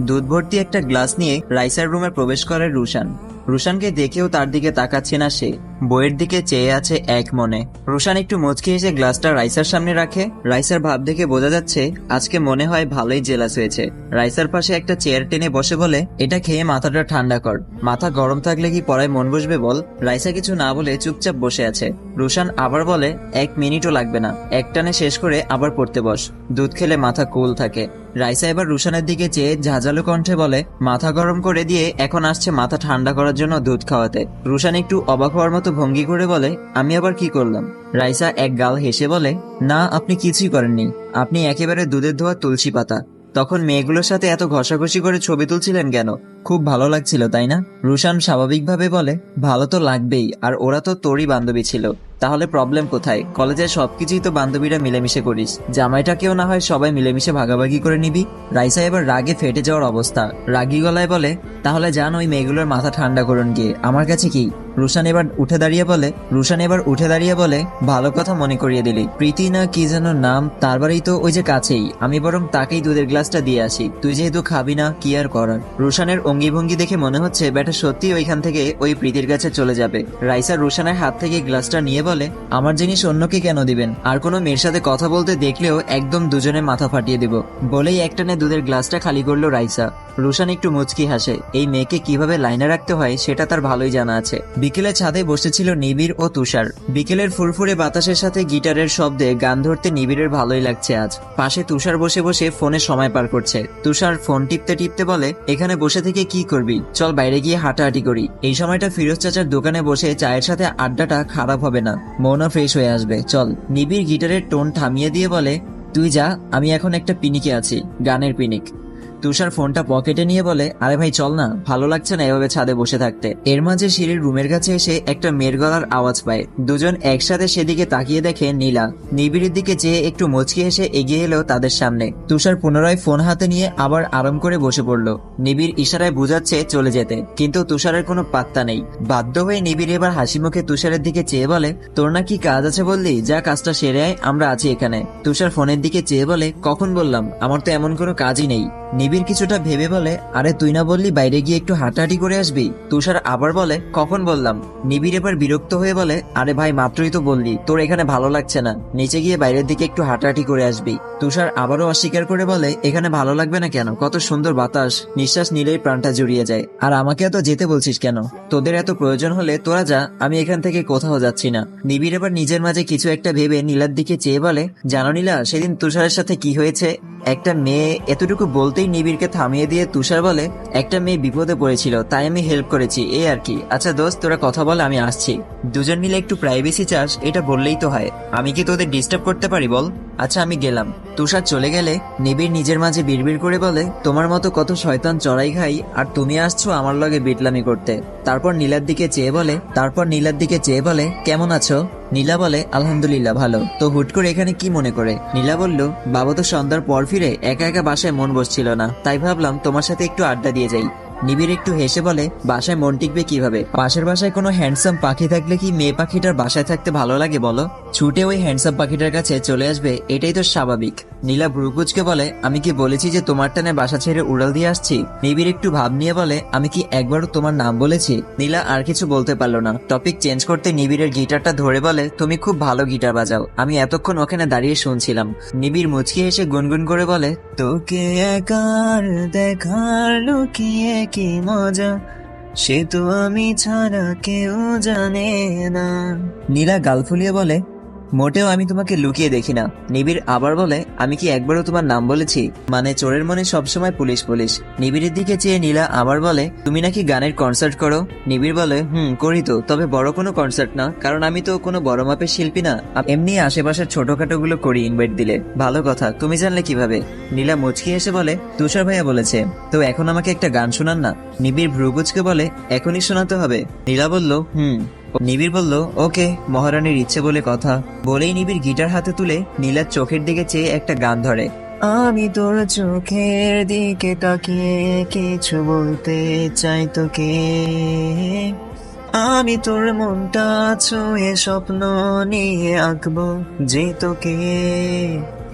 দুধ ভর্তি একটা গ্লাস নিয়ে রাইসার রুমে প্রবেশ করে রুশান। রুশানকে দেখেও তার দিকে তাকাচ্ছে না সে। বইয়ের দিকে চেয়ে আছে এক মনে। রুশান একটু মুচকি এসে গ্লাসটা রাইসার সামনে রাখে। রাইসার ভাব দেখে বোঝা যাচ্ছে, আজকে মনে হয় ভালোই জেলাস হয়েছে। রাইসার পাশে একটা চেয়ার টেনে বসে বলে, এটা খেয়ে মাথাটা ঠান্ডা কর। মাথা গরম থাকলে কি পড়ায় মন বসবে বল? রাইসা কিছু না বলে চুপচাপ বসে আছে। রুশান আবার বলে, এক মিনিটও লাগবে না। একটানে শেষ করে আবার পড়তে বস। দুধ খেলে মাথা কুল থাকে। রাইসা এবার রুশানের দিকে চেয়ে ঝাঁঝালো কণ্ঠে বলে, মাথা গরম করে দিয়ে এখন আসছে মাথা ঠান্ডা করার জন্য দুধ খাওয়াতে। রুশান একটু অবাক হওয়ার মতো ভঙ্গি করে বলে, আমি আবার কি করলাম? রাইসা এক গাল হেসে বলে, না, আপনি কিছুই করেননি। আপনি একেবারে দুধের ধোয়া তুলসী পাতা। তখন মেয়েগুলোর সাথে এত ঘষাঘষি করে ছবি তুলছিলেন কেন? খুব ভালো লাগছিল, তাই না? রুশান স্বাভাবিকভাবে বলে, ভালো তো লাগবেই, আর ওরা তো তোরই বান্ধবী ছিল। তাহলে প্রবলেম কোথায়? কলেজের সবকিছুই তো বান্ধবীরা মিলেমিশে করিস। জামাইটাকেও না হয় সবাই মিলেমিশে ভাগাভাগি করে নিবি? রাইসা এবার রাগে ফেটে যাওয়ার অবস্থা। রাগী গলায় বলে তাহলে যান ওই মেয়েগুলোর মাথা ঠান্ডা করুন গিয়ে। আমার কাছে কি? রুশান এবার উঠে দাঁড়িয়ে বলে, রুশান এবার উঠে দাঁড়িয়ে বলে, ভালো কথা মনে করিয়ে দিলি। প্রীতি না কি যেন নাম, তার বাড়ি তো ওই যে কাছেই। আমি বরং তাকেই দুধের গ্লাসটা দিয়ে আসি। তুই যেহেতু খাবি না, কি আর করার? রুশানের অঙ্গি ভঙ্গি দেখে মনে হচ্ছে, ব্যাটা সত্যি ওইখান থেকে ওই প্রীতির কাছে চলে যাবে। রাইসা রুশানের হাত থেকে গ্লাসটা নিয়ে বলে, আমার জিনিস অন্যকে কেন দিবেন? আর কোনো মেয়ের সাথে কথা বলতে দেখলেও একদম দুজনে মাথা ফাটিয়ে দিব। বলেই একটানে দুধের গ্লাসটা খালি করল রাইসা। রুশান একটু মুচকি হাসে, এই মেয়েকে কীভাবে লাইনে রাখতে হয় সেটা তার ভালোই জানা আছে। বিকেলে ছাদে বসেছিল নিবিড় ও তুষার। বিকেলের ফুরফুরে বাতাসের সাথে গিটারের শব্দে গান ধরতে নিবিড়ের ভালোই লাগছে আজ। পাশে তুষার বসে বসে ফোনে সময় পার করছে। তুষার ফোন টিপতে টিপতে বলে, এখানে বসে থেকে কি করবি? চল বাইরে গিয়ে হাঁটাহাঁটি করি। এই সময়টা ফিরোজ চাচার দোকানে বসে চায়ের সাথে আড্ডাটা খারাপ হবে না। মনও ফ্রেশ হয়ে আসবে। চল, নিবিড় গিটারের টোন থামিয়ে দিয়ে বলে, তুই যা, আমি এখন একটা পিনিকে আছি, গানের পিনিক। তুষার ফোনটা পকেটে নিয়ে বলে, আরে ভাই, চল না, ভালো লাগছে না এভাবে ছাদে বসে থাকতে। এর মাঝে সিঁড়ির রুমের কাছে এসে একটা মেয়ের গলার আওয়াজ পায়। দুজন একসাথে সেদিকে তাকিয়ে দেখে নীলা। নিবিড়ের দিকে চেয়ে একটু মুচকি এসে এগিয়ে এলো তাদের সামনে। তুষার পুনরায় ফোন হাতে নিয়ে আবার আরাম করে বসে পড়ল। নিবিড় ইশারায় বুঝাচ্ছে চলে যেতে, কিন্তু তুষারের কোনো পাত্তা নেই। বাধ্য হয়ে নিবিড় এবার হাসি মুখে তুষারের দিকে চেয়ে বলে, তোর না কি কাজ আছে বললি? যা কাজটা সেরে আয়, আমরা আছি এখানে। তুষার ফোনের দিকে চেয়ে বলে, কখন বললাম? আমার তো এমন কোনো কাজই নেই। নিবিড় কিছুটা ভেবে বলে, আরে তুই না বললি বাইরে গিয়ে একটু হাঁটাহাঁটি করে আসবি? তুষার আবার বলে, কখন বললাম? নিবিড় এবার বিরক্ত হয়ে বলে, আরে ভাই, মাত্রই তো বললি, তোর এখানে ভালো লাগছে না। নিচে গিয়ে বাইরের দিকে একটু হাঁটাহাঁটি করে আসবি। তুষার আবারও অস্বীকার করে বলে, এখানে ভালো লাগবে না কেন? কত সুন্দর বাতাস। নিঃশ্বাস নিলেই প্রাণটা জুড়িয়ে যায়। আর আমাকে এত যেতে বলছিস কেন? তোদের এত প্রয়োজন হলে তোরা যা, আমি এখান থেকে কোথাও যাচ্ছি না। নিবিড় এবার নিজের মাঝে কিছু একটা ভেবে নীলার দিকে চেয়ে বলে, জানো নীলা, সেদিন তুষারের সাথে কি হয়েছে? একটা মেয়ে এতটুকু বলতেই নিবিড়কে থামিয়ে দিয়ে তুষার বলে, একটা মেয়ে বিপদে পড়েছিল, তাই আমি হেল্প করেছি এই আর কি। আচ্ছা দোস্ত, তোরা কথা বলে, আমি আসছি। দুজন মিলে একটু প্রাইভেসি চাস, এটা বললেই তো হয়। আমি কি তোদের ডিস্টার্ব করতে পারি, বল? আচ্ছা আমি গেলাম। তুষার চলে গেলে, নিবিড় নিজের মাঝে বিড়বিড় করে বলে, তোমার মতো কত শয়তান চড়াই খাই, আর তুমি আসছো আমার লগে বিটলামি করতে। তারপর নীলার দিকে চেয়ে বলে, তারপর নীলার দিকে চেয়ে বলে, কেমন আছো? নীলা বলে, আলহামদুলিল্লাহ, ভালো। তো হুট করে এখানে কি মনে করে? নীলা বলল, বাবা তো সন্ধ্যার পর ফিরে একা একা বাসায় মন বসছিল না। তাই ভাবলাম তোমার সাথে একটু আড্ডা দিয়ে যাই। নিবিড় একটু হেসে বলে, বাসায় মন টিকবে কীভাবে? পাশের বাসায় কোনো হ্যান্ডসাম পাখি থাকলে কি মেয়ে পাখিটার বাসায় থাকতে ভালো লাগে বলো? ছুটে ওই হ্যান্ডসাম পাখিটার কাছে চলে আসবে, এটাই তো স্বাভাবিক। নীলা ভ্রুকুচকে বলে, আমি কি বলেছি যে তোমার টানে বাসা ছেড়ে উড়াল দিয়ে আসছি? নিবিড় একটু ভাব নিয়ে বলে, আমি কি একবারও তোমার নাম বলেছি? নীলা আর কিছু বলতে পারল না। টপিক চেঞ্জ করতে নিবিড়ের গিটারটা ধরে বলে, তুমি খুব ভালো গিটার বাজাও। আমি এতক্ষণ ওখানে দাঁড়িয়ে শুনছিলাম। নিবিড় মুচকি হেসে গুনগুন করে বলে, তোকে একার দেখার লুকিয়ে কি মজা? সে তো আমি ছাড়া কেউ জানে না। নীলা গাল ফুলিয়ে বলে মোটেও আমি তোমাকে লুকিয়ে দেখি না। নিবিড় আবার বলে, আমি কি একবারও তোমার নাম বলেছি? মানে চোরের মনে সবসময় পুলিশ পুলিশ। নিবিড়ের দিকে চেয়ে নীলা আবার বলে, তুমি নাকি গানের কনসার্ট করো? নিবিড় বলে, হুম, করি তো, তবে বড় কোনো কনসার্ট না, কারণ আমি তো কোনো বড় মাপের শিল্পী না। এমনি আশেপাশের ছোটখাটো গুলো করি ইনভাইট দিলে। ভালো কথা, তুমি জানলে কীভাবে? নীলা মুচকি এসে বলে, তুষার ভাইয়া বলেছে, তো এখন আমাকে একটা গান শোনান না? নিবিড় ভ্রুগুজকে বলে, এখনই শোনাতে হবে। নীলা বলল, হুম। নিবিড় বলল, ওকে, মহারানীর ইচ্ছে বলে কথা। বলেই নিবিড় গিটার হাতে তুলে নীলার চোখের দিকে চেয়ে একটা গান ধরে। আমি তোর চোখের দিকে তাকিয়ে কিছু বলতে চাই তোকে। আমি তোর মনটা ছুঁয়ে স্বপ্ন নিয়ে আঁকবো যে তোকে।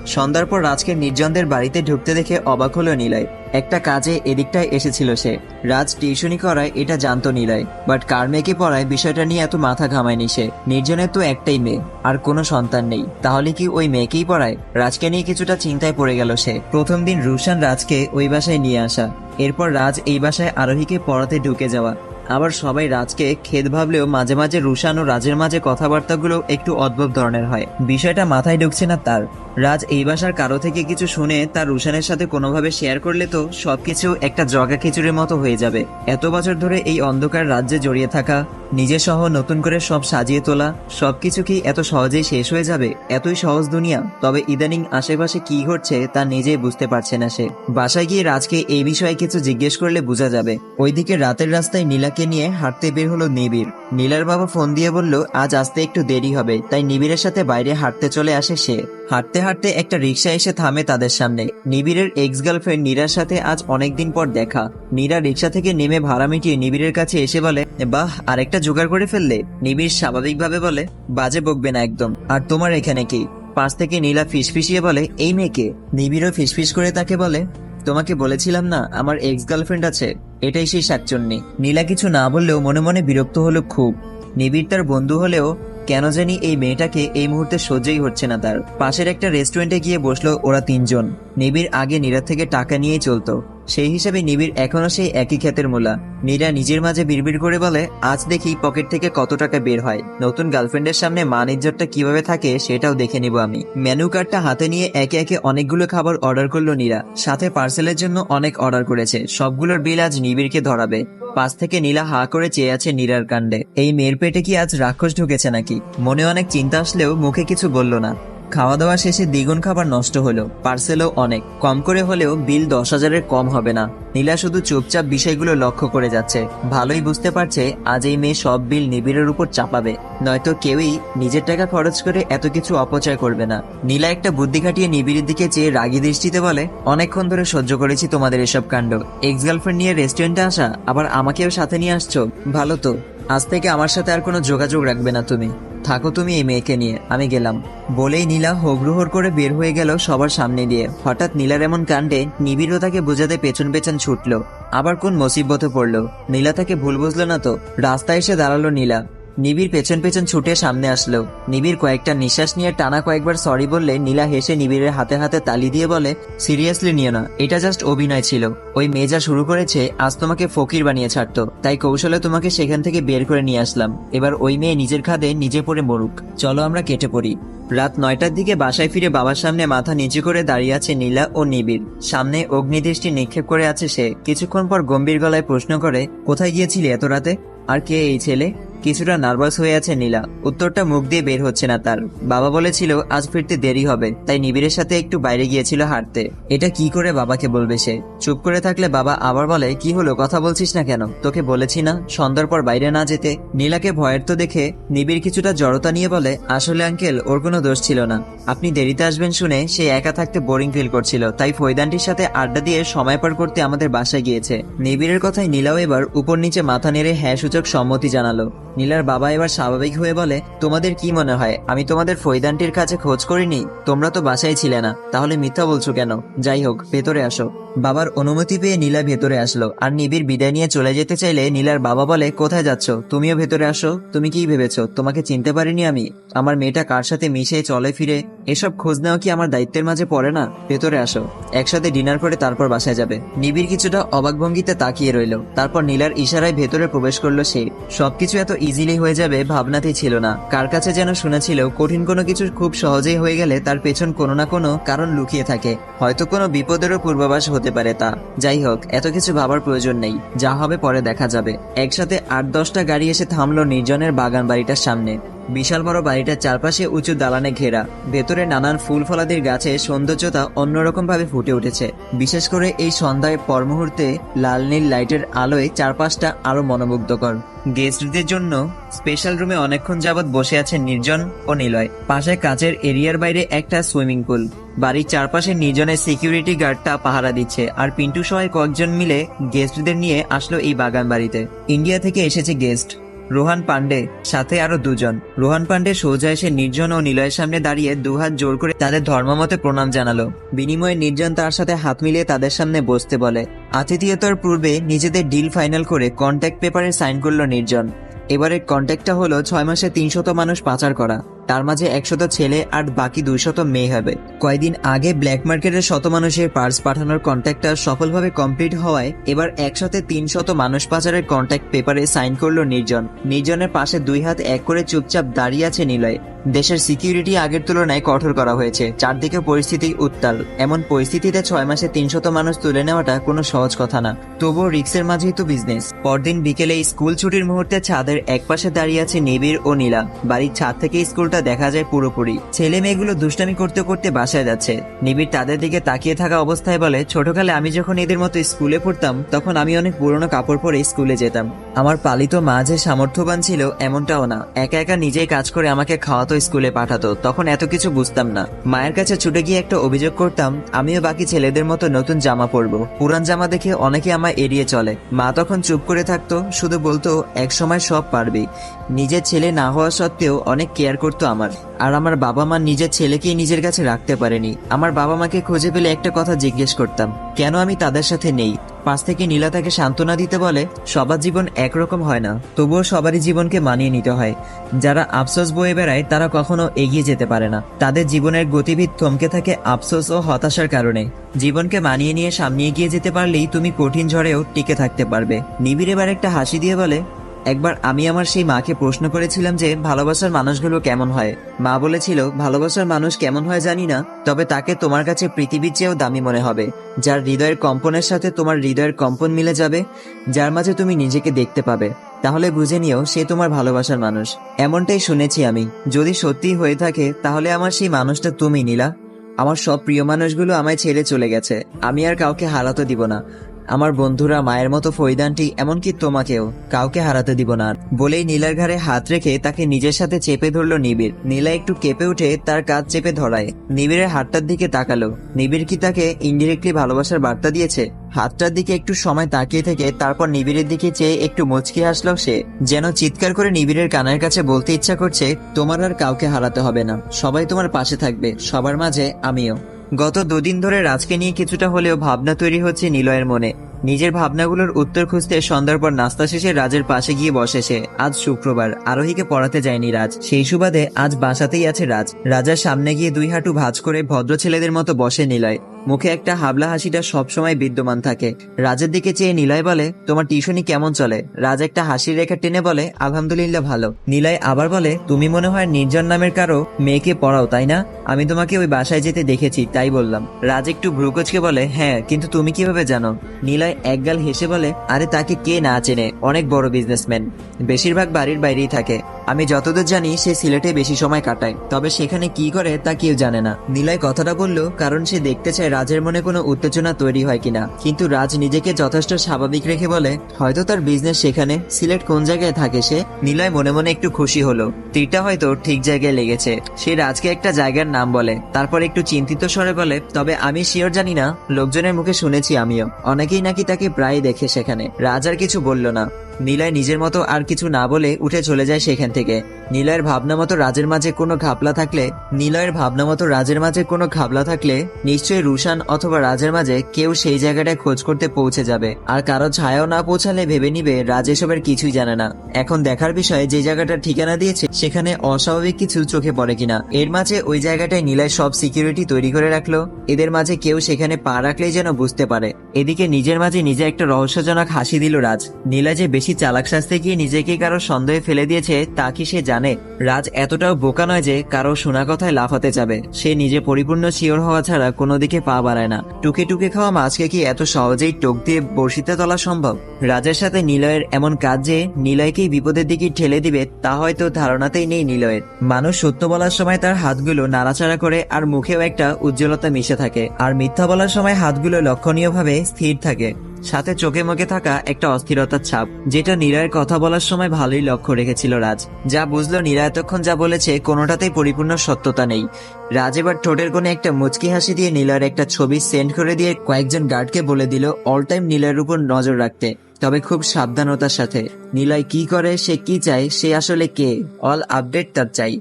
সন্ধ্যার পর রাজকে নির্জনদের বাড়িতে ঢুকতে দেখে অবাক হলো নিলয়। একটা কাজে এদিকটায় এসেছিল সে। রাজ টিউশনি করায় এটা জানতো নিলয় বাট কার মেয়েকে পড়ায় বিষয়টা নিয়ে এত মাথা ঘামায়নি সে। নির্জনের তো একটাই মেয়ে, আর কোনো সন্তান নেই। তাহলে কি ওই মেয়েকেই পড়ায়? রাজকে নিয়ে কিছুটা চিন্তায় পড়ে গেল সে। প্রথম দিন রুশান রাজকে ওই বাসায় নিয়ে আসা। এরপর রাজ এই বাসায় আরোহীকে পড়াতে ঢুকে যাওয়া। আবার সবাই রাজকে খেদ ভাবলেও মাঝে মাঝে রুশান ও রাজের মাঝে কথাবার্তাগুলো একটু অদ্ভুত ধরনের হয়। বিষয়টা মাথায় ঢুকছে না তার। রাজ এই বাসার কারও থেকে কিছু শুনে তার রুশানের সাথে কোনোভাবে শেয়ার করলে তো সবকিছু একটা জগা খিচুড়ির মতো হয়ে যাবে। এত বছর ধরে এই অন্ধকার রাজ্যে জড়িয়ে থাকা নিজে সহ নতুন করে সব সাজিয়ে তোলা, সবকিছু কি এত সহজেই শেষ হয়ে যাবে? এতই সহজ দুনিয়া, তবে ইদানিং আশেপাশে কি ঘটছে তা নিজেই বুঝতে পারছে না সে। বাসায় গিয়ে রাজকে এই বিষয়ে কিছু জিজ্ঞেস করলে বোঝা যাবে। ওইদিকে রাতের রাস্তায় নীলাকে নিয়ে হাঁটতে বের হলো নিবিড়। নীলার বাবা ফোন দিয়ে বলল, আজ আসতে একটু দেরি হবে। তাই নিবিড়ের সাথে বাইরে হাঁটতে চলে আসে সে। হাঁটতে হাঁটতে একটা রিক্সা এসে থামে তাদের সামনে। নিবিড়ের এক্স গার্লফ্রেন্ড নীরার সাথে আজ অনেকদিন পর দেখা। নীরা রিক্সা থেকে নেমে ভাড়া মিটিয়ে নিবিড়ের কাছে এসে বলে, বাহ, আরেকটা জোগাড় করে ফেললে? নিবিড় স্বাভাবিকভাবে বলে, বাজে বকবে না একদম। আর তোমার এখানে কি? পাশ থেকে নীলা ফিসফিসিয়ে বলে, এই মেয়েকে? নিবিড়ও ফিসফিস করে তাকে বলে, তোমাকে বলেছিলাম না, আমার এক্স গার্লফ্রেন্ড আছে। এটাই সেই শাকচন্নি। নীলা কিছু না বললেও মনে মনে বিরক্ত হলো খুব। নিবিড় তার বন্ধু হলেও কেন জানি এই মেয়েটাকে এই মুহূর্তে সহ্যই হচ্ছে না তার। পাশের একটা রেস্টুরেন্টে গিয়ে বসল ওরা তিনজন। নিবিড় আগে নীরা থেকে টাকা নিয়েই চলতো। সেই হিসাবে নিবিড় এখনও সেই একই ক্ষেতের মূলা। নীরা নিজের মাঝে বিড়বিড় করে বলে, আজ দেখি পকেট থেকে কত টাকা বের হয়। নতুন গার্লফ্রেন্ডের সামনে মান ইজ্জতটা কীভাবে থাকে সেটাও দেখে নিব আমি। মেনু কার্ডটা হাতে নিয়ে একে একে অনেকগুলো খাবার অর্ডার করল নীরা। সাথে পার্সেলের জন্য অনেক অর্ডার করেছে। সবগুলোর বিল আজ নিবিড়কে ধরাবে। পাশ থেকে নীলা হা করে চেয়ে আছে নীরার কাণ্ডে। এই মেয়ের পেটে কি আজ রাক্ষস ঢুকেছে নাকি? মনে অনেক চিন্তা আসলেও মুখে কিছু বলল না। খাওয়া দাওয়া শেষে দ্বিগুণ খাবার নষ্ট হলো। পার্সেলও অনেক। কম করে হলেও বিল দশ হাজারের কম হবে না। নীলা শুধু চুপচাপ বিষয়গুলো লক্ষ্য করে যাচ্ছে। ভালোই বুঝতে পারছে আজ এই মেয়ে সব বিল নিবিড়ের উপর চাপাবে। নয়তো কেউই নিজের টাকা খরচ করে এত কিছু অপচয় করবে না। নীলা একটা বুদ্ধি খাটিয়ে নিবিড়ের দিকে চেয়ে রাগি দৃষ্টিতে বলে, অনেকক্ষণ ধরে সহ্য করেছি তোমাদের এসব কাণ্ড। এক্স গার্লফ্রেন্ড নিয়ে রেস্টুরেন্টে আসা, আবার আমাকেও সাথে নিয়ে আসছো? ভালো তো। আজ থেকে আমার সাথে আর কোনো যোগাযোগ রাখবে না তুমি। থাকো তুমি এই মেয়েকে নিয়ে। আমি গেলাম। বলেই নীলা হগ্রহর করে বের হয়ে গেল সবার সামনে দিয়ে। হঠাৎ নীলার এমন কাণ্ডে নিবিড়ও তাকে বোঝাতে পেছন পেছন ছুটলো। আবার কোন মুসিবতে পড়ল? নীলা তাকে ভুল বুঝলো না তো? রাস্তায় এসে দাঁড়াল নীলা। নিবিড় পেছন পেছন ছুটে সামনে আসলো। নিবিড় কয়েকটা নিঃশ্বাস নিয়ে টানা কয়েকবার সরি বললে নীলা হেসে নিবিড়ের হাতে হাতে তালি দিয়ে বলে সিরিয়াসলি নিও না এটা জাস্ট অভিনয় ছিল। ওই যা শুরু করেছে, আজ তোমাকে ফকির বানিয়ে ছাড়তো। তাই কৌশলে তোমাকে সেখান থেকে বের করে নিয়ে আসলাম। এবার ওই মেয়ে নিজের খাদে নিজে পড়ে মরুক। চলো আমরা কেটে পড়ি। রাত নয়টার দিকে বাসায় ফিরে বাবার সামনে মাথা নিচু করে দাঁড়িয়ে আছে নীলা ও নিবিড়। সামনে অগ্নিদৃষ্টি নিক্ষেপ করে আছে সে। কিছুক্ষণ পর গম্ভীর গলায় প্রশ্ন করে, কোথায় গিয়েছিলি এত রাতে? আর কে এই ছেলে? কিছুটা নার্ভাস হয়ে আছে নীলা। উত্তরটা মুখ দিয়ে বের হচ্ছে না তার। বাবা বলেছিল, আজ ফিরতে দেরি হবে। তাই নিবিড়ের সাথে একটু বাইরে গিয়েছিল হাঁটতে। এটা কি করে বাবাকে বলবে সে? চুপ করে থাকলে বাবা আবার বলে, কি হলো, কথা বলছিস না কেন? তোকে বলেছি না সন্ধ্যার পর বাইরে না যেতে? নীলাকে ভয়ের তো দেখে নিবিড় কিছুটা জড়তা নিয়ে বলে, আসলে আঙ্কেল, ওর কোনো দোষ ছিল না। আপনি দেরিতে আসবেন শুনে সে একা থাকতে বোরিং ফিল করছিল। তাই ফৈদানটির সাথে আড্ডা দিয়ে সময় পার করতে আমাদের বাসায় গিয়েছে। নিবিড়ের কথায় নীলাও এবার উপর নিচে মাথা নেড়ে হ্যাঁ সূচক সম্মতি জানালো। নীলার বাবা এবার স্বাভাবিক হয়ে বলে, তোমাদের কি মনে হয়? আমি তোমাদের ফৈদানটির কাছে খোঁজ করিনি? তোমরা তো বাসায় ছিলে না। তাহলে মিথ্যা বলছো কেন? যাই হোক, ভেতরে আসো। বাবার অনুমতি পেয়ে নীলা ভেতরে আসলো। আর নিবিড় বিদায় নিয়ে চলে যেতে চাইলে নীলার বাবা বলে, কোথায় যাচ্ছ? তুমিও ভেতরে আসো। তুমি কি ভেবেছো? তোমাকে চিনতে পারিনি আমি? আমার মেয়েটা কার সাথে মিশে, চলে, ফিরে? এসব খোঁজ নেওয়া কি আমার দায়িত্বের মাঝে পড়ে না? ভেতরে আসো। একসাথে ডিনার করে তারপর বাসায় যাবে। নিবিড় কিছুটা অবাক ভঙ্গিতে তাকিয়ে রইল। তারপর নীলার ইশারায় ভেতরে প্রবেশ করল সে। সবকিছু এত ইজিলি হয়ে যাবে ভাবনাতেই ছিল না। কার কাছে যেন শুনেছিল, কঠিন কোনো কিছু খুব সহজেই হয়ে গেলে তার পেছন কোনো না কোনো কারণ লুকিয়ে থাকে। হয়তো কোনো বিপদেরও পূর্বাভাস হতে পারে তা। যাই হোক, এত কিছু ভাবার প্রয়োজন নেই। যা হবে পরে দেখা যাবে। একসাথে আট দশটা গাড়ি এসে থামলো নির্জনের বাগান বাড়িটার সামনে। বিশাল বড় বাড়িটার চারপাশে উঁচু দালানে ঘেরা। ভেতরে নানান ফুল ফলাদির গাছে সৌন্দর্যতা অন্যরকম ভাবে ফুটে উঠেছে। বিশেষ করে এই সন্ধ্যায় পর মুহূর্তে লাল নীল লাইটের আলোয় চারপাশটা আরও মনোমুগ্ধকর। গেস্টদের জন্য স্পেশাল রুমে অনেকক্ষণ যাবৎ বসে আছেন নির্জন ও নিলয়। পাশে কাঁচের এরিয়ার বাইরে একটা সুইমিং পুল। বাড়ির চারপাশে নির্জনের সিকিউরিটি গার্ডটা পাহারা দিচ্ছে আর পিন্টু সহ কয়েকজন মিলে গেস্টদের নিয়ে আসলো এই বাগান বাড়িতে। ইন্ডিয়া থেকে এসেছে গেস্ট। রোহান পান্ডে সাথে আরও দুজন। রোহান পান্ডে সোজা এসে নির্জন ও নিলয়ের সামনে দাঁড়িয়ে দুহাত জোর করে তাদের ধর্মমতে প্রণাম জানালো। বিনিময়ে নির্জন তার সাথে হাত মিলিয়ে তাদের সামনে বসতে বলে। আতিথিয়তার পূর্বে নিজেদের ডিল ফাইনাল করে কন্ট্যাক্ট পেপারে সাইন করল নির্জন। এবারের কন্ট্যাক্টটা হলো ছয় মাসে তিনশত মানুষ পাচার করা। তার মাঝে একশত ছেলে আর বাকি দুইশত মেয়ে হবে। কয়েকদিন আগে ব্ল্যাক মার্কেটের শত মানুষের পার্স পাঠানোর কন্ট্যাক্টটা সফলভাবে কমপ্লিট হওয়ায় এবার একসাথে তিনশত মানুষ পাচারের কন্ট্যাক্ট পেপারে সাইন করল নির্জন। নির্জনের পাশে দুই হাত এক করে চুপচাপ দাঁড়িয়ে আছে নিলয়। দেশের সিকিউরিটি আগের তুলনায় কঠোর করা হয়েছে। চারদিকে পরিস্থিতি উত্তাল। এমন পরিস্থিতিতে ছয় মাসে তিনশত মানুষ তুলে নেওয়াটা কোনো সহজ কথা না। তবুও রিক্সের মাঝেই তো বিজনেস পরদিন বিকেলে স্কুল ছুটির মুহূর্তে ছাদের একপাশে দাঁড়িয়ে আছে নিবিড় ও নীলা। বাড়ির ছাদ থেকে স্কুলটা দেখা যায় পুরোপুরি। ছেলে মেয়েগুলো দুষ্টামি করতে করতে বাসায় যাচ্ছে। নিবিড় তাদের দিকে তাকিয়ে থাকা অবস্থায় বলে, ছোটকালে আমি যখন এদের মতো স্কুলে পড়তাম, তখন আমি অনেক পুরনো কাপড় পরে স্কুলে যেতাম। আমার পালিত মা যে সামর্থ্যবান ছিল, এমনটাও না। একা একা নিজেই কাজ করে আমাকে খাওয়াতো স্কুলে পাঠাতো, তখন এত কিছু বুঝতাম না। মায়ের কাছে ছুটে গিয়ে একটা অভিযোগ করতাম, আমিও বাকি ছেলেদের মতো নতুন জামা পরবো। পুরান জামা দেখে অনেকে আমায় এড়িয়ে চলে। মা তখন চুপ করে থাকতো, শুধু বলতো এক সময় সব পারবি। নিজের ছেলে না হওয়া সত্ত্বেও অনেক কেয়ার করতো আমার। আর আমার বাবা মা নিজের ছেলেকেই নিজের কাছে রাখতে পারেনি। আমার বাবা মাকে খুঁজে পেলে একটা কথা জিজ্ঞেস করতাম, কেন আমি তাদের সাথে নেই? পাশ থেকে নীলা তাকে সান্ত্বনা দিতে বলে, সবার জীবন একরকম হয় না। তবুও সবারই জীবনকে মানিয়ে নিতে হয়। যারা আফসোস বয়ে বেড়ায়, তারা কখনো এগিয়ে যেতে পারে না। তাদের জীবনের গতিবিধ থমকে থাকে আফসোস ও হতাশার কারণে। জীবনকে মানিয়ে নিয়ে সামনে এগিয়ে যেতে পারলেই তুমি কঠিন ঝড়েও টিকে থাকতে পারবে। নিবিড় এবার একটা হাসি দিয়ে বলে একবার আমি আমার সেই মাকে প্রশ্ন করেছিলাম যে, ভালোবাসার মানুষগুলো কেমন হয়? মা বলেছিল, ভালোবাসার মানুষ কেমন হয় জানি না, তবে তাকে তোমার কাছে পৃথিবীর চেয়েও দামি মনে হবে, যার হৃদয়ের কম্পনের সাথে তোমার হৃদয়ের কম্পন মিলে যাবে, যার মাঝে তুমি নিজেকে দেখতে পাবে। তাহলে বুঝে নিও, সে তোমার ভালোবাসার মানুষ। এমনটাই শুনেছি আমি। যদি সত্যি হয়ে থাকে, তাহলে আমার সেই মানুষটা তুমি, নীলা। আমার সব প্রিয় মানুষগুলো আমায় ছেড়ে চলে গেছে। আমি আর কাউকে হারাতে দিব না। আমার বন্ধুরা মায়ের মতো ফৈদানটি এমনকি তোমাকেও, কাউকে হারাতে দিব না। বলেই নীলার ঘাড়ে হাত রেখে তাকে নিজের সাথে চেপে ধরলো নিবিড়। নীলা একটু কেঁপে উঠে তার কাজ চেপে ধরায়। নিবিড়ের হাতটার দিকে তাকালো। নিবিড় কি তাকে ইনডিরেক্টলি ভালোবাসার বার্তা দিয়েছে? হাতটার দিকে একটু সময় তাকিয়ে থেকে তারপর নিবিড়ের দিকে চেয়ে একটু মুচকি হাসলো সে। যেন চিৎকার করে নিবিড়ের কানের কাছে বলতে ইচ্ছা করছে, তোমার আর কাউকে হারাতে হবে না। সবাই তোমার পাশে থাকবে। সবার মাঝে আমিও। গত দুদিন ধরে রাজকে নিয়ে কিছুটা হলেও ভাবনা তৈরি হচ্ছে নিলয়ের মনে। নিজের ভাবনাগুলোর উত্তর খুঁজতে সন্ধ্যার পর নাস্তা শেষে রাজের পাশে গিয়ে বসে সে। আজ শুক্রবার, আরোহীকে পড়াতে যায়নি রাজ। সেই সুবাদে আজ বাসাতেই আছে রাজ। রাজার সামনে গিয়ে দুই হাঁটু ভাঁজ করে ভদ্র ছেলেদের মতো বসে নিলয়। মুখে একটা হাবলা হাসিটা সবসময় বিদ্যমান থাকে। রাজের দিকে চেয়ে নিলয় বলে, তোমার টিউশনি কেমন চলে? রাজ একটা হাসির রেখা টেনে বলে, আলহামদুলিল্লাহ ভালো। নিলয় আবার বলে, তুমি মনে হয় নির্জন নামের কারও মেয়েকে পড়াও, তাই না? আমি তোমাকে ওই বাসায় যেতে দেখেছি, তাই বললাম। রাজ একটু ভ্রুকচকে বলে হ্যাঁ কিন্তু তুমি কীভাবে জানো? নিলয় একগাল হেসে বলে, আরে তাকে কে না চেনে? অনেক বড় বিজনেসম্যান বেশিরভাগ বাড়ির বাইরেই থাকে। আমি যতদূর জানি, সে সিলেটে বেশি সময় কাটায়। তবে সেখানে কি করে তা কেউ জানে না। নিলয় কথাটা বলল, কারণ সে দেখতে চায় রাজের মনে কোনো উত্তেজনা তৈরি হয় কিনা। কিন্তু রাজ নিজেকে যথেষ্ট স্বাভাবিক রেখে বলে, হয়তো তার বিজনেস সেখানে। সিলেট কোন জায়গায় থাকে সে? নিলয় মনে মনে একটু খুশি হলো। তীরটা হয়তো ঠিক জায়গায় লেগেছে। সে রাজকে একটা জায়গার নাম বলে। তারপর একটু চিন্তিত স্বরে বলে, তবে আমি শিওর জানি না। লোকজনের মুখে শুনেছি আমিও। অনেকেই নাকি তাকে প্রায় দেখে সেখানে। রাজ আর কিছু বলল না। নীলয় নিজের মতো আর কিছু না বলে উঠে চলে যায় সেখান থেকে। নিলয়ের ভাবনা মতো রাজের মাঝে কোনো ঘাপলা থাকলে, নিলয়ের ভাবনা মতো রাজের মাঝে কোনো ঘাপলা থাকলে, নিশ্চয়ই রুশান অথবা রাজের মাঝে কেউ সেই জায়গাটায় খোঁজ করতে পৌঁছে যাবে। আর কারও ছায়াও না পৌঁছালে ভেবে নিবে রাজ এসবের কিছুই জানে না। এখন দেখার বিষয় যে জায়গাটা ঠিকানা দিয়েছে, সেখানে অস্বাভাবিক কিছু চোখে পড়ে কিনা। এর মাঝে ওই জায়গাটায় নিলয় সব সিকিউরিটি তৈরি করে রাখল। এদের মাঝে কেউ সেখানে পা রাখলেই যেন বুঝতে পারে। এদিকে নিজের মাঝে নিজে একটা রহস্যজনক হাসি দিল রাজ। নীলা যে বেশি চালাক সাজতে গিয়ে নিজেকে কারও সন্দেহে ফেলে দিয়েছে তা কি সে জানে? রাজ এতটাও বোকা নয় যে কারও শোনা কথায় লাফাতে যাবে। সে নিজে পরিপূর্ণ শিওর হওয়া ছাড়া কোনো দিকে পা বাড়ায় না। টুকে টুকে খাওয়া মাছকে কি এত সহজেই টোক দিয়ে বর্ষিতে তোলা সম্ভব? রাজের সাথে নিলয়ের এমন কাজ যে নিলয়কেই বিপদের দিকে ঠেলে দিবে, তা হয়তো ধারণাতেই নেই নিলয়ের। মানুষ সত্য বলার সময় তার হাতগুলো নাড়াচাড়া করে আর মুখেও একটা উজ্জ্বলতা মিশে থাকে। আর মিথ্যা বলার সময় হাতগুলো লক্ষণীয়ভাবে স্থির থাকে। সাথে চোখে মুখে থাকা একটা অস্থিরতার ছাপ, যেটা নীরায়ের কথা বলার সময় ভালোই লক্ষ্য রেখেছিল রাজ। যা বুঝলো নীরা এতক্ষণ যা বলেছে কোনোটাতেই পরিপূর্ণ সত্যতা নেই। রাজ এবার ঠোঁটের কোণে একটা মুচকি হাসি দিয়ে নীলার একটা ছবি সেন্ড করে দিয়ে কয়েকজন গার্ডকে বলে দিল অল টাইম নীলার উপর নজর রাখতে, তবে খুব সাবধানতার সাথে। নীলায় কি করে, সে কি চায়, সে আসলে কে? অল আপডেট তার চাই।